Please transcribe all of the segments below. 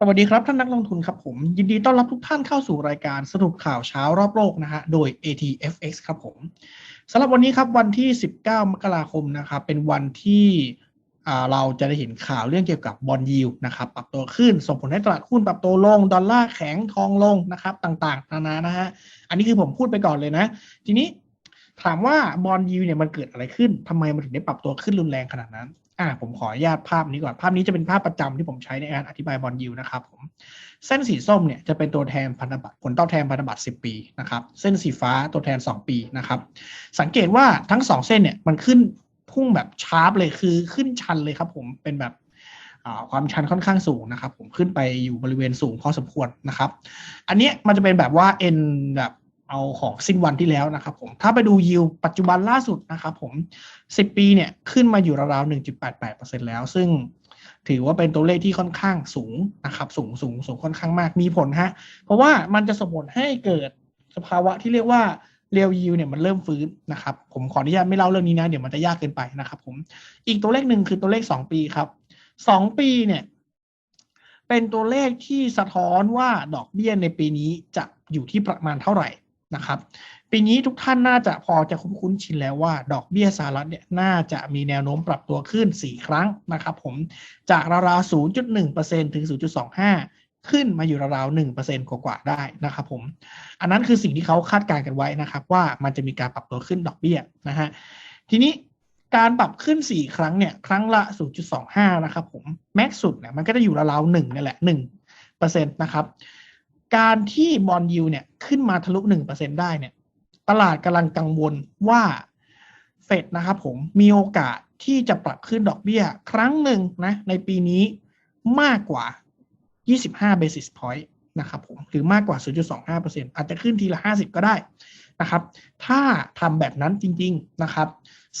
สวัสดีครับ ท่านนักลงทุนครับผม ยินดีต้อนรับทุกท่านเข้าสู่รายการสรุปข่าวเช้ารอบโลกนะฮะโดย ATFX ครับผมสำหรับวันนี้ครับวันที่ 19 มกราคมนะครับเป็นวันที่เราจะได้เห็นข่าวเรื่องเกี่ยวกับบอลยิวนะครับปรับตัวขึ้นส่งผลให้ตลาดหุ้นปรับตัวลง ดอลลาร์แข็งทองลงนะครับต่างๆนานานะฮะอันนี้คือผมพูดไปก่อนเลยนะ ทีนี้ถามว่าบอลยิวเนี่ยมันเกิดอะไรขึ้นทำไมมันถึงได้ปรับตัวขึ้นรุนแรงขนาดนั้น อ่าผมขออนุญาตภาพนี้ก่อน ภาพนี้จะเป็นภาพประจำที่ผมใช้ในการอธิบายบอลยิวนะครับผม เส้นสีส้มเนี่ยจะเป็นตัวแทนพันธบัตรผลตอบแทนพันธบัตร 10 ปีนะครับ เส้นสีฟ้าตัวแทน 2 ปีนะครับ สังเกตว่าทั้ง 2 เส้นเนี่ยมันขึ้นพุ่งแบบชาร์ปเลยคือขึ้นชันเลยครับผมเป็นแบบความชันค่อนข้างสูงนะครับ ผมขึ้นไปอยู่บริเวณสูงพอสมควรนะครับ อันนี้มันจะเป็นแบบว่าเอ็นแบบ เอาของสิ้นวันที่แล้วนะครับผมถ้าไปดูยิวปัจจุบันล่าสุดนะครับผม 10 ปีเนี่ยขึ้นมาอยู่ราวๆ1.88%แล้ว ซึ่งถือว่าเป็นตัวเลขที่ค่อนข้างสูงนะครับสูงสูงสูงค่อนข้างมากมีผลฮะเพราะว่ามันจะส่งผลให้เกิดสภาวะที่เรียกว่าเรียวยิวเนี่ยมันเริ่มฟื้นนะครับผมขออนุญาตไม่เล่าเรื่องนี้นะเดี๋ยวมันจะยากเกินไปนะครับผมอีกตัวเลขหนึ่งคือตัวเลข 2 ปีครับ 2 ปีเนี่ยเป็นตัวเลขที่สะท้อนว่าดอกเบี้ยในปีนี้จะอยู่ที่ประมาณเท่าไหร่ นะครับปีนี้ทุกท่านน่าจะพอจะคุ้นชินแล้วว่า ดอกเบี้ยสหรัฐเนี่ยน่าจะมีแนวโน้มปรับตัวขึ้น 4 ครั้งนะครับผมจากราวๆ0.1%ถึง 0.25 ขึ้นมาอยู่ราวๆ1%กว่าๆได้นะครับผมอันนั้นคือสิ่งที่เขาคาดการณ์กันไว้นะครับ ว่ามันจะมีการปรับตัวขึ้นดอกเบี้ยนะฮะทีนี้การปรับขึ้น 4 ครั้งเนี่ยครั้งละ 0.25 นะครับผมแม็กสุดเนี่ยมันก็จะอยู่ราวๆ1นี่แหละ1%นะครับ การที่บอลยูเนี่ยขึ้นมาทะลุหนึ่งเปอร์เซ็นได้เนี่ย ตลาดกำลังกังวลว่าเฟดนะครับผมมีโอกาสที่จะปรับขึ้นดอกเบี้ยครั้งหนึ่งนะ ในปีนี้มากกว่า 25 basis point นะครับผมหรือมากกว่า 0.25%อาจจะขึ้นทีละ 50 ก็ได้ นะครับ ถ้าทำแบบนั้นจริง ๆนะครับ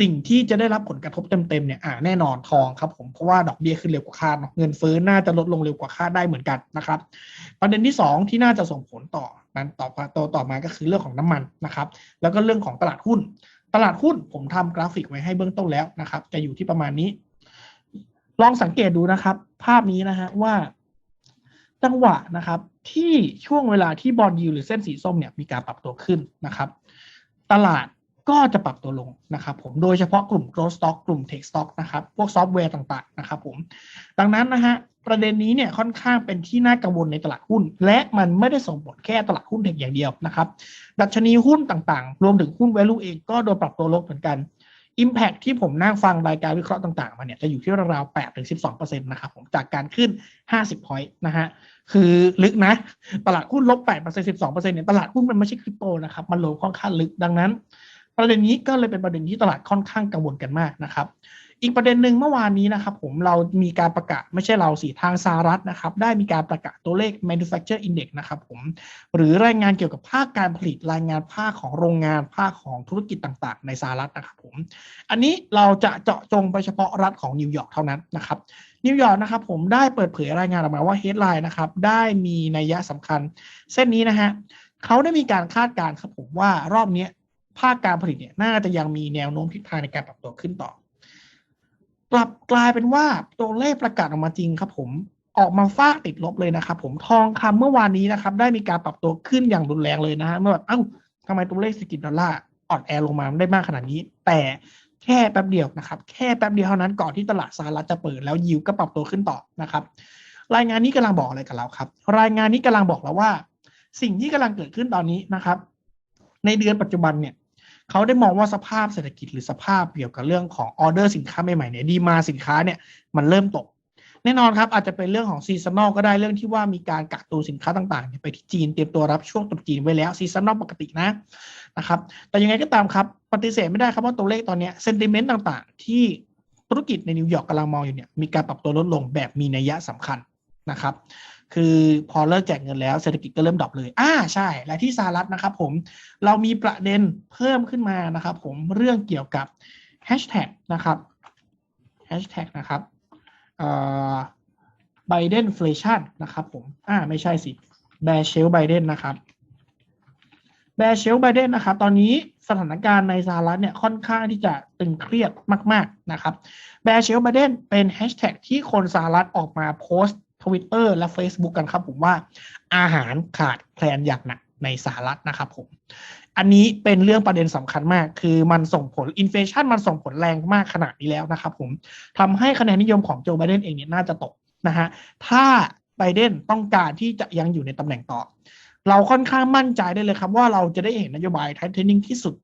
สิ่งที่จะได้รับผลกระทบเต็มๆเนี่ยอ่าแน่นอนทองครับผมเพราะว่าดอกเบี้ยขึ้นเร็วกว่าคาดเงินเฟ้อน่าจะลดลงเร็วกว่าคาดได้เหมือนกันนะครับ ประเด็นที่ 2 ที่น่าจะส่งผลต่อนั้นต่อต่อต่อมาก็คือเรื่องของน้ำมันนะครับ แล้วก็เรื่องของตลาดหุ้น ตลาดหุ้นผมทำกราฟิกไว้ให้เบื้องต้นแล้วนะครับ จะอยู่ที่ประมาณนี้ ลองสังเกตดูนะครับ ภาพนี้นะฮะว่า จังหวะนะครับที่ช่วงเวลาที่บอลยูหรือเส้นสีส้มเนี่ยมีการปรับตัวขึ้นนะครับ ตลาดก็จะปรับตัวลงนะครับผมโดยเฉพาะกลุ่ม growth stock กลุ่ม tech stock นะครับ พวกซอฟต์แวร์ต่างๆนะครับผมดังนั้นนะฮะประเด็นนี้เนี่ยค่อนข้างเป็นที่น่ากังวลในตลาดหุ้น และมันไม่ได้ส่งผลแค่ตลาดหุ้นเทคอย่างเดียวนะครับ ดัชนีหุ้นต่างๆ รวมถึงหุ้น value เองก็โดนปรับตัวลงเหมือนกัน Impact ที่ผมนั่งฟังรายการวิเคราะห์ต่างๆ มาเนี่ยจะอยู่ที่ราวๆ8ถึง12%นะครับผมจากการขึ้น 50 point นะฮะคือลึกนะ ตลาดหุ้นลบ8% 12%เนี่ยตลาดหุ้นมันไม่ใช่คริปโตนะครับ มันลงค่อนข้างลึกดังนั้น ประเด็นนี้ก็เลยเป็นประเด็นที่ตลาดค่อนข้างกังวลกันมากนะครับ อีกประเด็นหนึ่งเมื่อวานนี้นะครับผมเรามีการประกาศไม่ใช่เราสิทางสหรัฐนะครับ ได้มีการประกาศตัวเลข manufacture index นะครับผมหรือรายงานเกี่ยวกับภาคการผลิตรายงานภาคของโรงงานภาคของธุรกิจต่างๆ ในสหรัฐนะครับผมอันนี้เราจะเจาะจงไปเฉพาะรัฐของนิวยอร์กเท่านั้นนะครับนิวยอร์กนะครับผมได้เปิดเผยรายงานออกมาว่า headline นะครับได้มีนัยยะสำคัญ เส้นนี้นะฮะเขาได้มีการคาดการณ์ครับผมว่ารอบนี้ภาคการผลิตเนี่ยน่าจะยังมีแนวโน้มทิศทางในการปรับตัวขึ้นต่อ กลับกลายเป็นว่าตัวเลขประกาศออกมาจริงครับผมออกมาฟาติดลบเลยนะครับผมทองคำเมื่อวานนี้นะครับ ได้มีการปรับตัวขึ้นอย่างรุนแรงเลยนะฮะเมื่อแบบเอ้าทำไมตัวเลขเศรษฐกิจดอลลาร์อ่อนแอลงมาได้มากขนาดนี้ แต่แค่แป๊บเดียวนะครับ แค่แป๊บเดียวเท่านั้นก่อนที่ตลาดสหรัฐจะเปิดแล้วยิวก็ปรับตัวขึ้นต่อนะครับ รายงานนี้กำลังบอกอะไรกับเราครับ รายงานนี้กำลังบอกเราว่า สิ่งที่กำลังเกิดขึ้นตอนนี้นะครับ ในเดือนปัจจุบันเนี่ย เขาได้มองว่าสภาพเศรษฐกิจหรือสภาพเกี่ยวกับเรื่องของออเดอร์สินค้าใหม่ๆเนี่ยดีมาสินค้าเนี่ยมันเริ่มตก แน่นอนครับ อาจจะเป็นเรื่องของซีซันอลก็ได้เรื่องที่ว่ามีการกักตัวสินค้าต่างๆ ไปที่จีนเตรียมตัวรับช่วงตรุษจีนไว้แล้วซีซันอลปกตินะนะครับ แต่ยังไงก็ตามครับปฏิเสธไม่ได้ครับว่าตัวเลขตอนนี้เซนติเมนต์ต่างๆ ที่ธุรกิจในนิวยอร์กกำลังมองอยู่เนี่ยมีการปรับตัวลดลงแบบมีนัยยะสำคัญนะครับ คือพอเลิกแจกเงินแล้วเศรษฐกิจก็เริ่มดรอปเลย อ่าใช่ และที่สหรัฐนะครับผมเรามีประเด็นเพิ่มขึ้นมานะครับผมเรื่องเกี่ยวกับแฮชแท็กนะครับแฮชแท็กนะครับไบเดนเฟลชันนะครับผมอ่าไม่ใช่สิแบร์เชลไบเดนนะครับแบร์เชลไบเดนนะครับ ตอนนี้สถานการณ์ในสหรัฐเนี่ยค่อนข้างที่จะตึงเครียดมาก ๆ นะครับแบร์เชลไบเดนเป็นแฮชแท็กที่คนสหรัฐออกมาโพสต์ Twitter และ Facebook กันครับผมว่าอาหารขาดแคลนอย่างหนักในสหรัฐนะครับผม อันนี้เป็นเรื่องประเด็นสำคัญมาก คือมันส่งผลอินเฟชันมันส่งผลแรงมากขนาดนี้แล้วนะครับผมทำให้คะแนนนิยมของโจไบเดนเองเนี่ยน่าจะตกนะฮะ ถ้าไบเดนต้องการที่จะยังอยู่ในตำแหน่งต่อ เราค่อนข้างมั่นใจได้เลยครับว่าเราจะได้เห็นนโยบายไทเทนิ่งที่สุด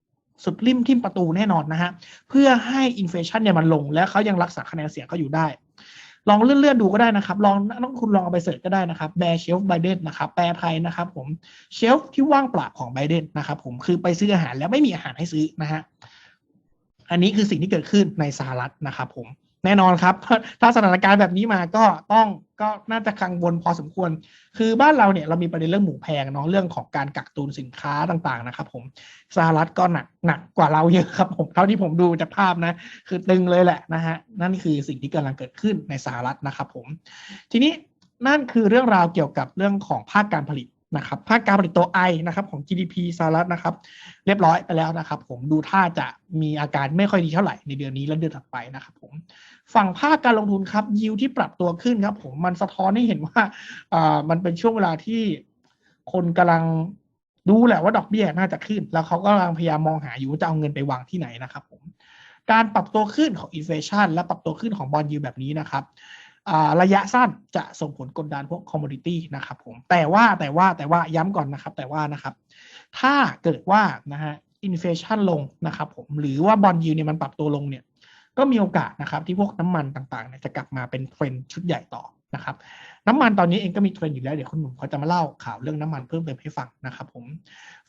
สุดริมทิมประตูแน่นอนนะฮะ เพื่อให้อินเฟชันเนี่ยมันลงและเขายังรักษาคะแนนเสียงเขาอยู่ได้ ลองเลื่อนๆดูก็ได้นะครับ ลองน้องคุณลองเอาไปเสิร์ชก็ได้นะครับแบร์เชลฟ์ไบเดนนะครับ แปลไทยนะครับผมเชลฟ์ที่ว่างเปล่าของไบเดนนะครับผมคือไปซื้ออาหารแล้วไม่มีอาหารให้ซื้อนะฮะอันนี้คือสิ่งที่เกิดขึ้นในสหรัฐนะครับผม แน่นอนครับ ถ้าสถานการณ์แบบนี้มาก็ต้องก็น่าจะกังวลพอสมควร คือบ้านเราเนี่ยเรามีประเด็นเรื่องหมูแพงเนาะเรื่องของการกักตุนสินค้าต่างๆนะครับ ผมสหรัฐก็หนักหนักกว่าเราเยอะครับผมเท่าที่ผมดูจากภาพนะ คือตึงเลยแหละนะฮะนั่นคือสิ่งที่กำลังเกิดขึ้นในสหรัฐนะครับ ผม ทีนี้นั่นคือเรื่องราวเกี่ยวกับเรื่องของภาคการผลิต นะครับภาคการผลิตตัว I นะครับของ GDP สหรัฐนะครับ เรียบร้อยไปแล้วนะครับ ผมดูท่าจะมีอาการไม่ค่อยดีเท่าไหร่ในเดือนนี้และเดือนถัดไปนะครับ ผมฝั่งภาคการลงทุนครับยิวที่ปรับตัวขึ้นครับ ผมมันสะท้อนให้เห็นว่าอ่ามันเป็นช่วงเวลาที่คนกำลังดูแหละว่าดอกเบี้ยน่าจะขึ้น แล้วเขาก็กำลังพยายามมองหาอยู่ว่าจะเอาเงินไปวางที่ไหนนะครับ ผมการปรับตัวขึ้นของอินเฟชันและปรับตัวขึ้นของบอลยูแบบนี้นะครับ ระยะสั้นจะส่งผลกดดันพวกคอมม o ดิตี้นะครับผมแต่ว่าแต่ว่าแต่ว่าย้ำก่อนนะครับ แต่ว่านะครับ ถ้าเกิดว่านะฮะอินเฟชันลงนะครับผมหรือว่าบอลยูเนี่ยมันปรับตัวลงเนี่ยก็มีโอกาสนะครับที่พวกน้ำมันต่างๆเนี่ยจะกลับมาเป็นเทรนชุดใหญ่ต่อนะครับ น้ำมันตอนนี้เองก็มีเทรนอยู่แล้ว เดี๋ยวคุณหนุ่มเขาจะมาเล่าข่าวเรื่องน้ำมันเพิ่มเติมให้ฟังนะครับผม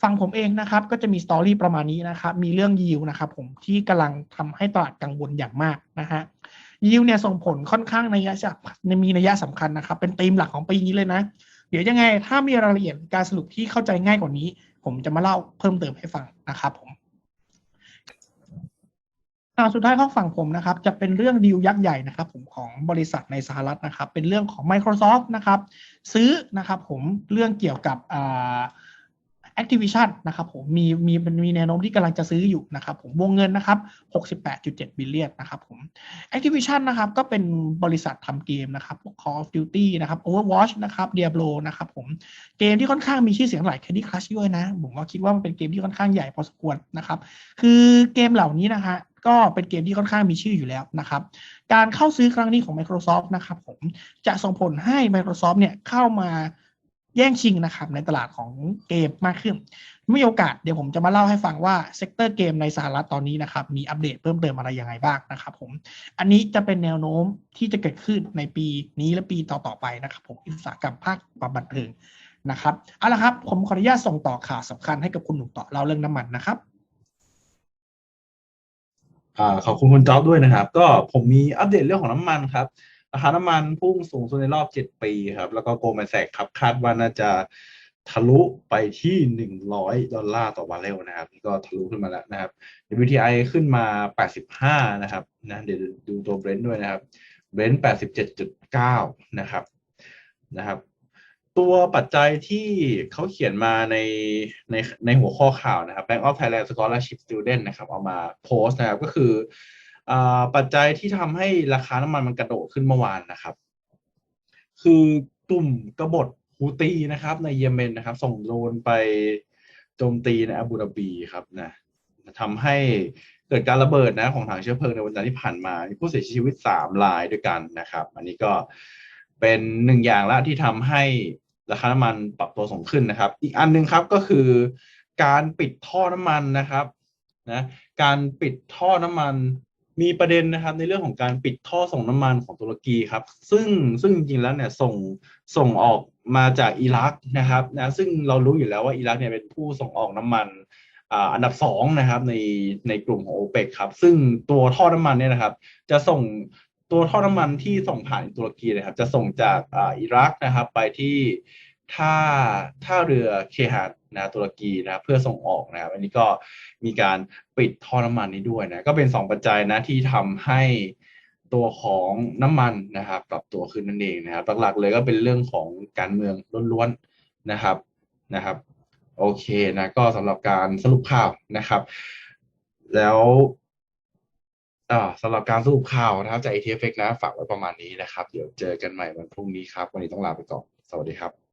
ฝั่งผมเองนะครับก็จะมีสตอรี่ประมาณนี้นะครับมีเรื่องยิวนะครับผมที่กำลังทำให้ตลาดกังวลอย่างมากนะฮะ ยิวเนี่ยส่งผลค่อนข้างในระยะมีนัยสำคัญนะครับ เป็นธีมหลักของปีนี้เลยนะ เดี๋ยวยังไง ถ้ามีรายละเอียดการสรุปที่เข้าใจง่ายกว่านี้ ผมจะมาเล่าเพิ่มเติมให้ฟังนะครับผมอ่าสุดท้ายข้างฝั่งผมนะครับ จะเป็นเรื่องดีลยักษ์ใหญ่นะครับผมของบริษัทในสหรัฐนะครับ เป็นเรื่องของ Microsoft นะครับ ซื้อนะครับผมเรื่องเกี่ยวกับอ่า Activision นะครับผมมีมีมีแนวโน้มที่กำลังจะซื้ออยู่นะครับผมวงเงินนะครับ68.7 บิลเลียนนะครับผม Activision นะครับก็เป็นบริษัททำเกมนะครับพวก Call of Duty นะครับ Overwatch นะครับ Diablo นะครับผมเกมที่ค่อนข้างมีชื่อเสียงหลาย Candy Crush ด้วยนะ ผมว่าคิดว่ามันเป็นเกมที่ค่อนข้างใหญ่พอสมควรนะครับคือเกมเหล่านี้นะฮะก็เป็นเกมที่ค่อนข้างมีชื่ออยู่แล้วนะครับ การเข้าซื้อครั้งนี้ของ Microsoft นะครับผมจะส่งผลให้ Microsoft เนี่ยเข้ามา แย่งชิงนะครับในตลาดของเกมมากขึ้นไมีโอกาสเดี๋ยวผมจะมาเล่าให้ฟังว่าเซกเตอร์เกมในสหรัฐตอนนี้นะครับมีอัปเดตเพิ่มเติมอะไรยังไงบ้างนะครับผมอันนี้จะเป็นแนวโน้มที่จะเกิดขึ้นในปีนี้และปีต่อๆไปนะครับผมอุตสาหกรรมภาคความบันเทิงนะครับเอาละครับผมขออนุญาตส่งต่อข่าวสำคัญให้กับคุณหนุ่มต่อเล่าเรื่องน้ำมันนะครับอ่าขอบคุณคุณจ๊อบด้วยนะครับ ก็ผมมีอัปเดตเรื่องของน้ำมันครับ ราคาน้ำมันพุ่งสูงสุดในรอบ 7 ปีครับ แล้วก็โกลแมนแซกครับคาดว่าน่าจะทะลุไปที่ 100 ดอลลาร์ต่อบาร์เรลนะครับนี่ก็ทะลุขึ้นมาแล้วนะครับ WTI ขึ้นมา 85 นะครับนะเดี๋ยวดูตัวเบรนท์ด้วยนะครับเบรนท์87.9 นะครับนะครับตัวปัจจัยที่เขาเขียนมาในในในหัวข้อข่าวนะครับ Bank of Thailand Scholarship Student นะครับเอามาโพสต์นะครับก็คือ ปัจจัยที่ทำให้ราคาน้ำมันมันกระโดดขึ้นเมื่อวานนะครับ คือกลุ่มกบฏฮูตีนะครับ ในเยเมนนะครับ ส่งโดรนไปโจมตีในอาบูดาบีครับนะทำให้เกิดการระเบิดนะของถังเชื้อเพลิงในวันจันทร์ที่ผ่านมามีผู้เสียชีวิตสามรายด้วยกันนะครับ อันนี้ก็เป็นหนึ่งอย่างละที่ทำให้ราคาน้ำมันปรับตัวสูงขึ้นนะครับ อีกอันหนึ่งครับก็คือการปิดท่อน้ำมันนะครับนะการปิดท่อน้ำมัน มีประเด็นนะครับในเรื่องของการปิดท่อส่งน้ำมันของตุรกีครับ ซึ่งซึ่งจริงๆแล้วเนี่ยส่งส่งออกมาจากอิรักนะครับนะซึ่งเรารู้อยู่แล้วว่าอิรักเนี่ยเป็นผู้ส่งออกน้ำมันอันดับสองนะครับในในกลุ่มของโอเปกครับ ซึ่งตัวท่อน้ำมันเนี่ยนะครับ จะส่งตัวท่อน้ำมันที่ส่งผ่านตุรกีนะครับ จะส่งจากออิรักนะครับไปที่ ท่าท่าเรือเคฮัดนะตุรกีนะเพื่อส่งออกนะครับอันนี้ก็มีการปิดท่อน้ำมันนี้ด้วยนะก็เป็นสองปัจจัยนะที่ทำให้ตัวของน้ำมันนะครับปรับตัวขึ้นนั่นเองนะครับหลักๆเลยก็เป็นเรื่องของการเมืองล้วนๆนะครับนะครับโอเคนะก็สำหรับการสรุปข่าวนะครับ แล้วสำหรับการสรุปข่าวนะครับจาก ATFX นะฝากไว้ประมาณนี้นะครับ เดี๋ยวเจอกันใหม่วันพรุ่งนี้ครับ วันนี้ต้องลาไปก่อน สวัสดีครับ